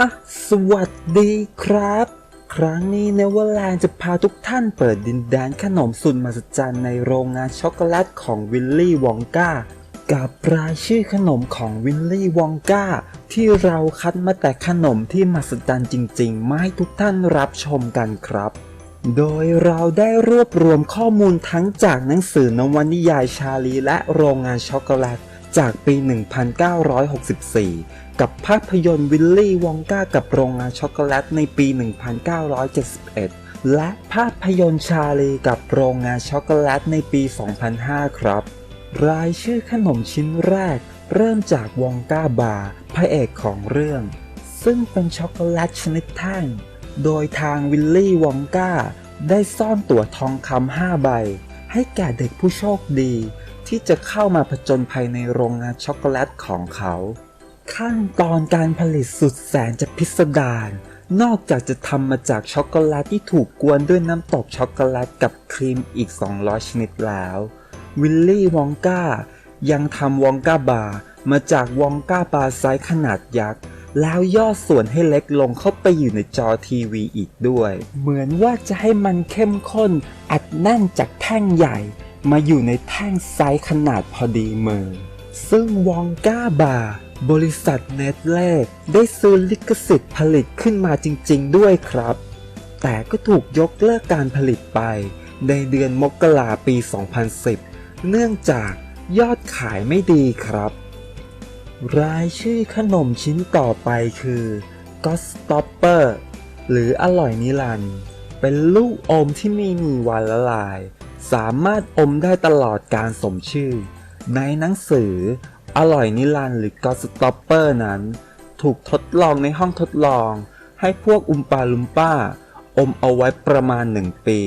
อะสวัสดีครับ ครั้งนี้เนเวอร์แลนด์จะพาทุกท่านเปิดดินแดนขนมสุดมหัศจรรย์ในโรงงานช็อกโกแลตของวิลลี่วองกากับรายชื่อขนมของวิลลี่วองกาที่เราคัดมาแต่ขนมที่มหัศจรรย์จริงๆมาให้ทุกท่านรับชมกันครับ โดยเราได้รวบรวมข้อมูลทั้งจากหนังสือนวนิยายชาลีและโรงงานช็อกโกแลต จากปี 1964 กับภาพยนตร์วิลลี่วองกากับโรงงานช็อกโกแลตในปี 1971 และภาพยนตร์ชาลีกับโรงงานช็อกโกแลตในปี 2005 ครับ รายชื่อขนมชิ้นแรก เริ่มจากวองกาบาร์พระเอกของเรื่อง ซึ่งเป็นช็อกโกแลตชนิดแท่ง โดยทางวิลลี่วองกาได้ซ่อนตั๋วทองคำห้าใบ ให้แก่เด็กผู้โชคดี ที่จะเข้ามาผจญภัยในโรงงานช็อกโกแลตของเขา ขั้นตอนการผลิตสุดแสนจะพิสดารนอกจากจะทำมาจากช็อกโกแลตที่ถูกกวนด้วยน้ำตกช็อกโกแลตกับครีมอีก 200 ชนิดแล้ว วิลลี่วองกายังทำวองกาบาร์มาจากวองกาบาร์ไซส์ขนาดยักษ์ แล้วย่อส่วนให้เล็กลงเข้าไปอยู่ในจอทีวีอีกด้วย เหมือนว่าจะให้มันเข้มข้นอัดแน่นจากแท่งใหญ่ มาอยู่ในแท่งไซส์ขนาดพอดีมือ ซึ่งวองก้าบาร์บริษัทเนตเล่ได้ซื้อลิขสิทธิ์ผลิตขึ้นมาจริงๆด้วยครับ แต่ก็ถูกยกเลิกการผลิตไป ในเดือนมกราปี 2010 เนื่องจากยอดขายไม่ดีครับ รายชื่อขนมชิ้นต่อไปคือ g o s t o p p e r หรืออร่อยนิรันด์เป็นลูกอมที่ไมีมีวันละลาย สามารถอมได้ตลอดการสมชื่อ ในหนังสือ อร่อยนิรันดร์หรือ g o s t o p p e r นั้น ถูกทดลองในห้องทดลอง ให้พวกอุมปาลุมป้า อมเอาไว้ประมาณหนึ่งปี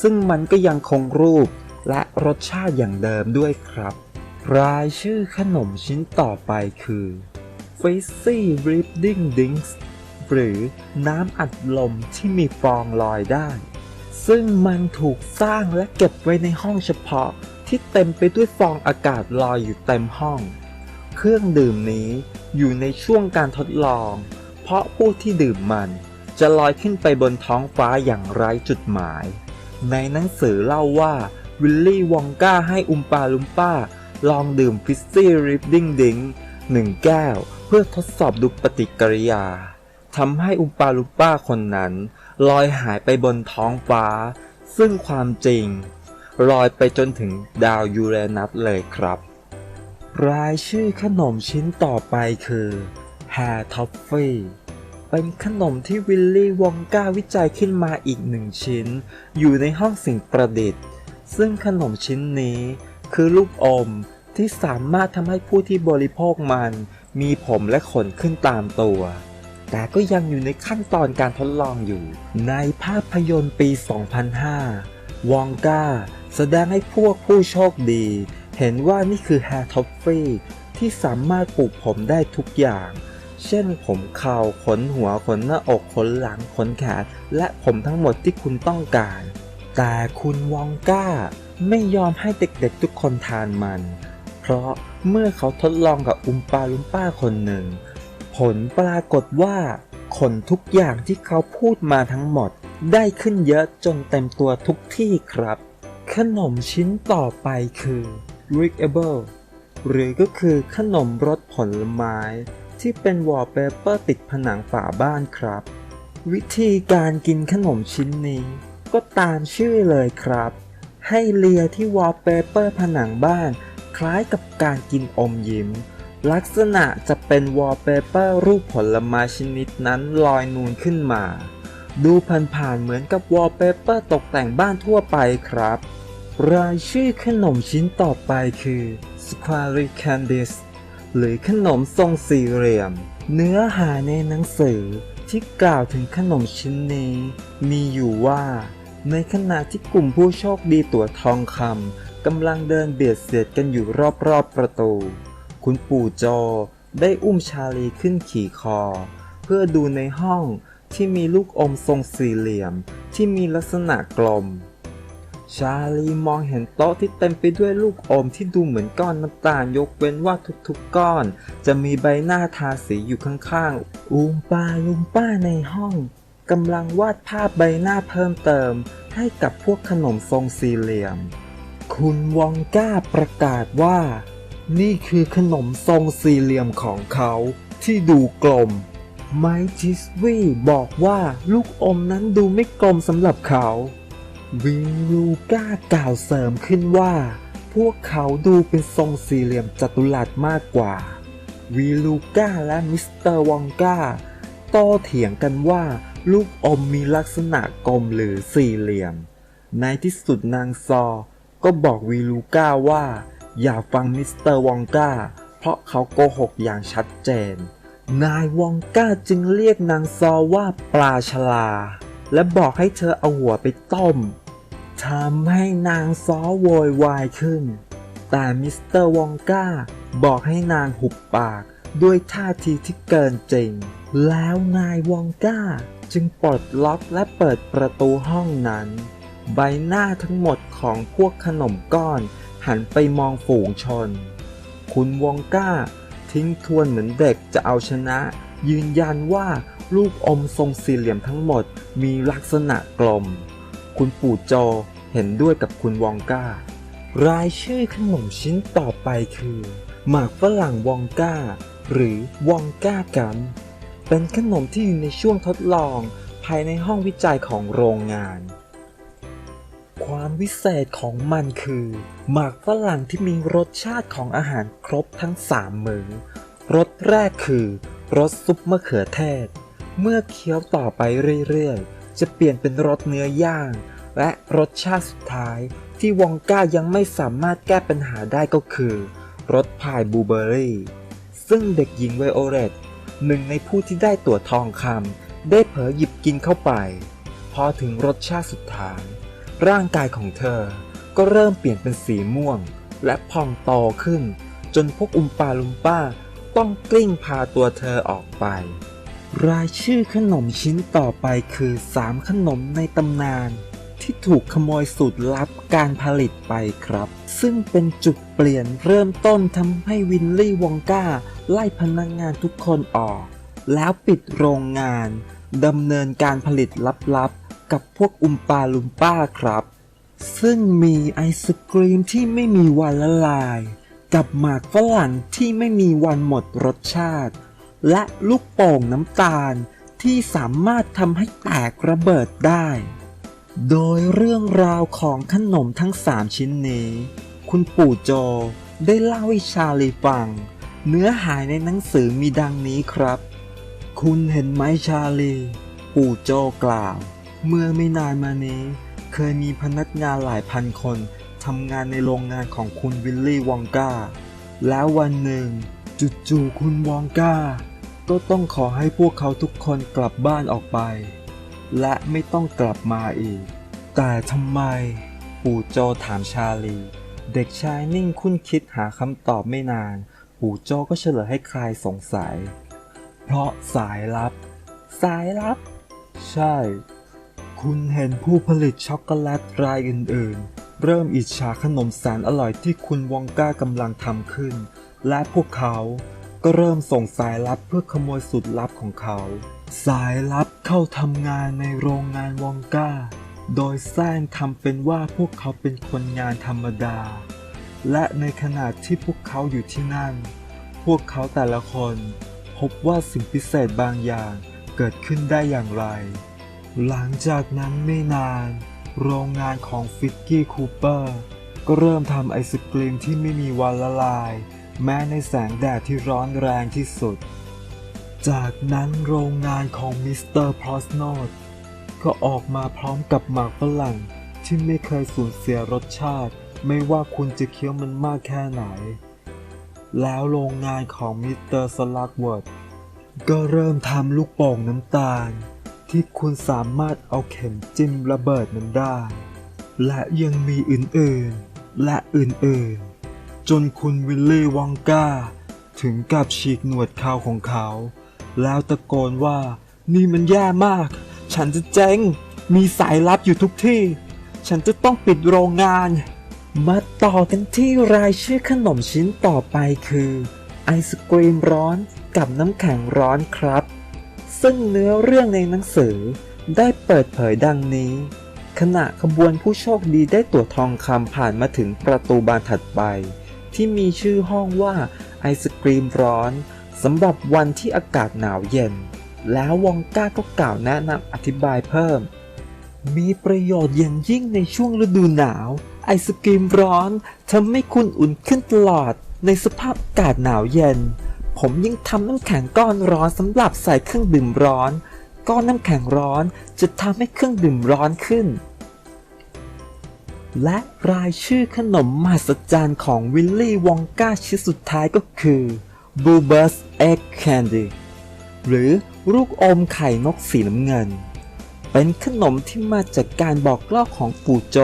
ซึ่งมันก็ยังคงรูปและรสชาติอย่างเดิมด้วยครับ รายชื่อขนมชิ้นต่อไปคือ Fizzy Ripping Drinks หรือน้ำอัดลมที่มีฟองลอยได้ ซึ่งมันถูกสร้างและเก็บไว้ในห้องเฉพาะที่เต็มไปด้วยฟองอากาศลอยอยู่เต็มห้อง เครื่องดื่มนี้อยู่ในช่วงการทดลอง เพราะผู้ที่ดื่มมันจะลอยขึ้นไปบนท้องฟ้าอย่างไร้จุดหมาย ในหนังสือเล่าว่าวิลลี่วองกาให้อุมปาลุมป้า ลองดื่มฟิซซี่ริปดิ้งดิงหนึ่งแก้ว เพื่อทดสอบดูปฏิกิริยาทำให้อุมปาลุมป้าคนนั้น ลอยหายไปบนท้องฟ้า ซึ่งความจริง ลอยไปจนถึงดาวยูเรนัสเลยครับ รายชื่อขนมชิ้นต่อไปคือแฮร์ท็อฟฟี่เป็นขนมที่วิลลี่วองกาวิจัยขึ้นมาอีกหนึ่งชิ้น อยู่ในห้องสิ่งประดิษฐ์ ซึ่งขนมชิ้นนี้คือลูกอมที่สามารถทำให้ผู้ที่บริโภคมัน มีผมและขนขึ้นตามตัว แต่ก็ยังอยู่ในขั้นตอนการทดลองอยู่ ในภาพยนตร์ปี 2005 วองกาแสดงให้พวกผู้โชคดี เห็นว่านี่คือแฮร์ท็อฟฟี่ที่สามารถปลูกผมได้ทุกอย่าง เช่นผมเข่าขนหัวขนหน้าอกขนหลังขนแขนและผมทั้งหมดที่คุณต้องการ แต่คุณวองก้าไม่ยอมให้เด็กๆทุกคนทานมัน เพราะเมื่อเขาทดลองกับอุมปาลุมป้าคนหนึ่ง ผลปรากฏว่า ขนทุกอย่างที่เขาพูดมาทั้งหมด ได้ขึ้นเยอะจนเต็มตัวทุกที่ครับ ขนมชิ้นต่อไปคือ r i c k a b l e หรือก็คือขนมรสผลไม้ ที่เป็นวอลเปเปอร์ติดผนังฝาบ้านครับ วิธีการกินขนมชิ้นนี้ ก็ตามชื่อเลยครับ ให้เลียที่วอลเปเปอร์ผนังบ้าน คล้ายกับการกินอมยิ้ม ลักษณะจะเป็นวอลเปเปอร์รูปผลไม้ชนิดนั้นลอยนูนขึ้นมา ดูผ่านๆเหมือนกับวอลเปเปอร์ตกแต่งบ้านทั่วไปครับ รายชื่อขนมชิ้นต่อไปคือ Square Candies หรือขนมทรงสี่เหลี่ยม เนื้อหาในหนังสือที่กล่าวถึงขนมชิ้นนี้ มีอยู่ว่า ในขณะที่กลุ่มผู้โชคดีตัวทองคำกำลังเดินเบียดเสียดกันอยู่รอบๆประตู คุณปู่โจได้อุ้มชาลีขึ้นขี่คอ เพื่อดูในห้องที่มีลูกอมทรงสี่เหลี่ยมที่มีลักษณะกลม ชาลีมองเห็นโต๊ะที่เต็มไปด้วยลูกอมที่ดูเหมือนก้อนน้ำตาลยกเว้นว่าทุกๆก้อน จะมีใบหน้าทาสีอยู่ข้างๆอูมป้าลุมป้าในห้องกำลังวาดภาพใบหน้าเพิ่มเติม ให้กับพวกขนมทรงสี่เหลี่ยม คุณวองก้าประกาศว่า นี่คือขนมทรงสี่เหลี่ยมของเขาที่ดูกลม ไมจิสวีบอกว่าลูกอมนั้นดูไม่กลมสำหรับเขา วิลูก้ากล่าวเสริมขึ้นว่า พวกเขาดูเป็นทรงสี่เหลี่ยมจัตุรัสมากกว่าวีลูก้าและมิสเตอร์วองก้าโต้เถียงกันว่า ลูกอมมีลักษณะกลมหรือสี่เหลี่ยม ในที่สุดนางซอ ก็บอกวีลูก้าว่า อย่าฟังมิสเตอร์วองกาเพราะเขาโกหกอย่างชัดเจน นายวองกาจึงเรียกนางซอว่าปลาฉลา และบอกให้เธอเอาหัวไปต้มทำให้นางซอโวยวายขึ้น แต่มิสเตอร์วองกาบอกให้นางหุบปากด้วยท่าทีที่เกินจริง แล้วนายวองก้าจึงปลดล็อกและเปิดประตูห้องนั้น ใบหน้าทั้งหมดของพวกขนมก้อน หันไปมองฝูงชน คุณวองก้า ทิ้งทวนเหมือนเด็กจะเอาชนะ ยืนยันว่าลูกอมทรงสี่เหลี่ยมทั้งหมดมีลักษณะกลม คุณปู่โจเห็นด้วยกับคุณวองก้า รายชื่อขนมชิ้นต่อไปคือ หมากฝรั่งวองก้า หรือวองก้ากัน เป็นขนมที่อยู่ในช่วงทดลองภายในห้องวิจัยของโรงงาน ความวิเศษของมันคือ หมากฝรั่งที่มีรสชาติของอาหารครบทั้งสามมือรสแรกคือรสซุปมะเขือเทศ เมื่อเคี้ยวต่อไปเรื่อยๆ จะเปลี่ยนเป็นรสเนื้อย่างและรสชาติสุดท้ายที่วองก้ายังไม่สามารถแก้ปัญหาได้ก็คือรสพายบูเบอร์รี่ ซึ่งเด็กหญิงไวโอเลตหนึ่งในผู้ที่ได้ตั๋วทองคำได้เผลอหยิบกินเข้าไป พอถึงรสชาติสุดท้าย ร่างกายของเธอก็เริ่มเปลี่ยนเป็นสีม่วง และพองโตขึ้น จนพวกอุมปาลุมป้าต้องกลิ้งพาตัวเธอออกไป รายชื่อขนมชิ้นต่อไปคือ3ขนมในตำนานที่ถูกขโมยสูตรลับการผลิตไปครับ ซึ่งเป็นจุดเปลี่ยนเริ่มต้นทำให้วินลี่วองก้า ไล่พนักงงานทุกคนออก แล้วปิดโรงงาน ดำเนินการผลิตลับๆ กับพวกอุมปาลุมป้าครับ ซึ่งมีไอศกรีมที่ไม่มีวันละลาย กับหมากฝรั่งที่ไม่มีวันหมดรสชาติ และลูกโป่งน้ำตาลที่สามารถทำให้แตกระเบิดได้ โดยเรื่องราวของขนมทั้งสามชิ้นนี้ คุณปู่โจได้เล่าให้ชาลีฟัง เนื้อหาในหนังสือมีดังนี้ครับ คุณเห็นไหมชาลี ปู่โจกล่าว เมื่อไม่นานมานี้ เคยมีพนักงานหลายพันคนทำงานในโรงงานของคุณวิลลี่วองกาแล้ววันหนึ่ง จู่ๆคุณวองกาก็ต้องขอให้พวกเขาทุกคนกลับบ้านออกไป และไม่ต้องกลับมาอีก แต่ทำไม ปู่โจถามชาลี เด็กชายนิ่งคุ้นคิดหาคำตอบไม่นาน ปู่โจก็เฉลยให้ใคลายสงสัย เพราะสายลับ สายลับ ใช่ คุณเห็นผู้ผลิตช็อกโกแลตรายอื่น ๆ เริ่มอิจฉาขนมแสนอร่อยที่คุณวองก้ากำลังทำขึ้น และพวกเขาก็เริ่มส่งสายลับเพื่อขโมยสูตรลับของเขา สายลับเข้าทำงานในโรงงานวองก้า โดยแซงทำเป็นว่าพวกเขาเป็นคนงานธรรมดา และในขณะที่พวกเขาอยู่ที่นั่น พวกเขาแต่ละคน บว่าสิ่งพิเศษบางอย่างเกิดขึ้นได้อย่างไร หลังจากนั้นไม่นาน โรงงานของฟิกกี้คูเปอร์ก็เริ่มทำไอศกรีมที่ไม่มีวันละลาย แม้ในแสงแดดที่ร้อนแรงที่สุด จากนั้นโรงงานของมิสเตอร์พลอสโนดก็ออกมาพร้อมกับหมากฝรั่งที่ไม่เคยสูญเสียรสชาติ ไม่ว่าคุณจะเคี้ยวมันมากแค่ไหน แล้วโรงงานของมิสเตอร์สลักเวิร์ด ก็เริ่มทำลูกโป่งน้ำตาล ที่คุณสามารถเอาเข็มจิ้มระเบิดมันได้ และยังมีอื่นๆ และอื่นๆ จนคุณวิลลี่วองก้า ถึงกับฉีกหนวดเขาของเขา แล้วตะโกนว่านี่มันแย่มาก ฉันจะเจ๊ง มีสายลับอยู่ทุกที่ ฉันจะต้องปิดโรงงาน มาต่อกันที่รายชื่อขนมชิ้นต่อไปคือ ไอศกรีมร้อนกับน้ำแข็งร้อนครับ ซึ่งเนื้อเรื่องในหนังสือได้เปิดเผยดังนี้ ขณะขบวนผู้โชคดีได้ตั๋วทองคำผ่านมาถึงประตูบานถัดไป ที่มีชื่อห้องว่าไอศกรีมร้อนสำหรับวันที่อากาศหนาวเย็น แล้ววองก้าก็กล่าวแนะนำอธิบายเพิ่ม มีประโยชน์อย่างยิ่งในช่วงฤดูหนาว ไอศกรีมร้อนทำให้คุณอุ่นขึ้นตลอด ในสภาพอากาศหนาวเย็น ผมยังทำน้ำแข็งก้อนร้อนสำหรับใส่เครื่องดื่มร้อน ก้อนน้ำแข็งร้อนจะทำให้เครื่องดื่มร้อนขึ้น และรายชื่อขนมมหัศจรรย์ของวิลลี่วองก้าชิ้นสุดท้ายก็คือ Bluebird's Egg Candy หรือลูกอมไข่นกสีน้ำเงิน เป็นขนมที่มาจากการบอกเล่าของปู่โจ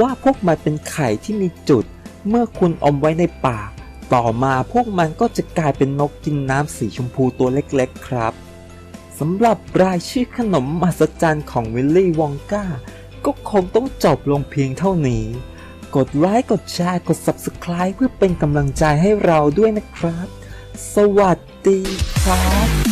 ว่าพวกมันเป็นไข่ที่มีจุด เมื่อคุณอมไว้ในปาก ต่อมาพวกมันก็จะกลายเป็นนกกินน้ำสีชมพูตัวเล็กๆครับสำหรับรายชื่อขนมมหัศจรรย์ของวิลลี่วองก้า ก็คงต้องจบลงเพียงเท่านี้ กดไลค์กดแชร์กด Subscribe เพื่อเป็นกำลังใจให้เราด้วยนะครับ สวัสดีครับ